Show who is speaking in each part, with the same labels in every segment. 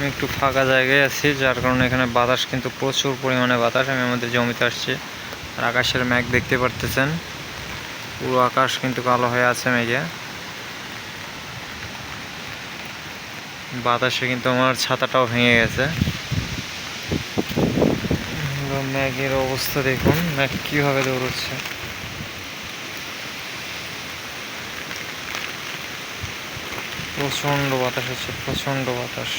Speaker 1: আমি একটু ফাঁকা জায়গায় আছি, যার কারণে এখানে বাতাস কিন্তু প্রচুর পরিমাণে বাতাস। আমি আমাদের জমিতে আসছি, আর আকাশের মেঘ দেখতে পারতেছেন। পুরো আকাশ কিন্তু কালো হয়ে আছে মেঘে। বাতাসে কিন্তু আমার ছাতাটাও ভেঙে গেছে। মেঘের অবস্থা দেখুন, মেঘ কীভাবে দৌড়চ্ছে। প্রচণ্ড বাতাস হচ্ছে, প্রচণ্ড বাতাস।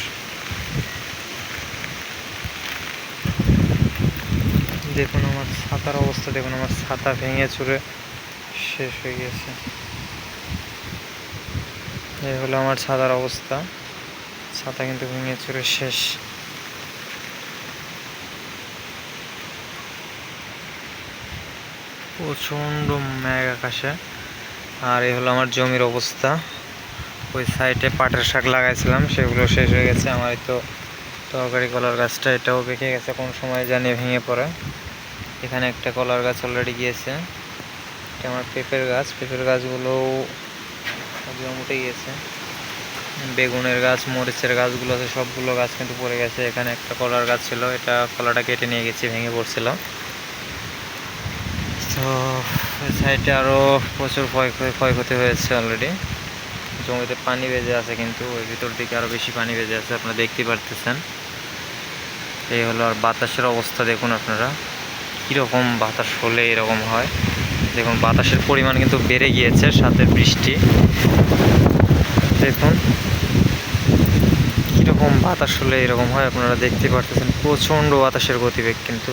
Speaker 1: দেখুন আমার ছাতার অবস্থা, দেখুন আমার ছাতা ভেঙে চুরে শেষ হয়ে গেছে। এই হলো আমার ছাতার অবস্থা। ছাতা কিন্তু ভেঙে চুরে শেষ। প্রচণ্ড মেঘ আকাশে। আর এই হলো আমার জমির অবস্থা। ওই সাইডে পাটের শাক লাগাইছিলাম, সেগুলো শেষ হয়ে গেছে। আমার তো তরকারি কলার গাছটা এটাও বেঁকে গেছে, কোন সময় জানি ভেঙে পড়ে। এখানে একটা কলার গাছ অলরেডি গিয়েছে। এটা আমার পেঁপের গাছ, পেঁপের গাছগুলো একদম উঠে গিয়েছে। বেগুনের গাছ, মরিচের গাছগুলো আছে, সবগুলো গাছ কিন্তু পড়ে গেছে। এখানে একটা কলার গাছ ছিল, এটা কলাটা কেটে নিয়ে গেছি, ভেঙে পড়ছিল। তো সাইডে আরও প্রচুর ক্ষয় ক্ষয়ক্ষতি হয়েছে অলরেডি জমিতে পানি বেজে আছে কিন্তু ওই ভিতর দিকে আরও বেশি পানি বেজে আছে, আপনারা দেখতে পারতেছেন। এই হলো আর বাতাসের অবস্থা দেখুন আপনারা। কীরকম বাতাস হলে এরকম হয়। দেখুন, বাতাসের পরিমাণ কিন্তু বেড়ে গিয়েছে, সাথে বৃষ্টি। দেখুন, কীরকম বাতাস হলে এরকম হয়, আপনারা দেখতে পারতেছেন। প্রচণ্ড বাতাসের গতিবেগ কিন্তু।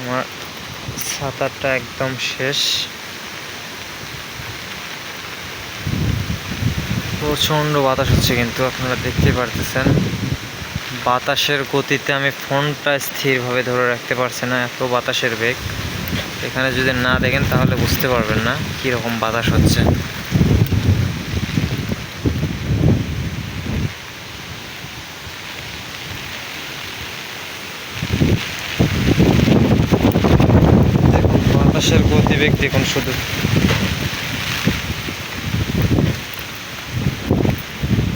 Speaker 1: আমার সাঁতারটা একদম শেষ। প্রচণ্ড বাতাস হচ্ছে কিন্তু আপনারা দেখতে পারতেছেন। বাতাসের গতিতে আমি ফোনটা স্থিরভাবে ধরে রাখতে পারছি না, এত বাতাসের বেগ। এখানে যদি না দেখেন তাহলে বুঝতে পারবেন না কীরকম বাতাস হচ্ছে। বাতাসের গতিবেগ দেখুন শুধু।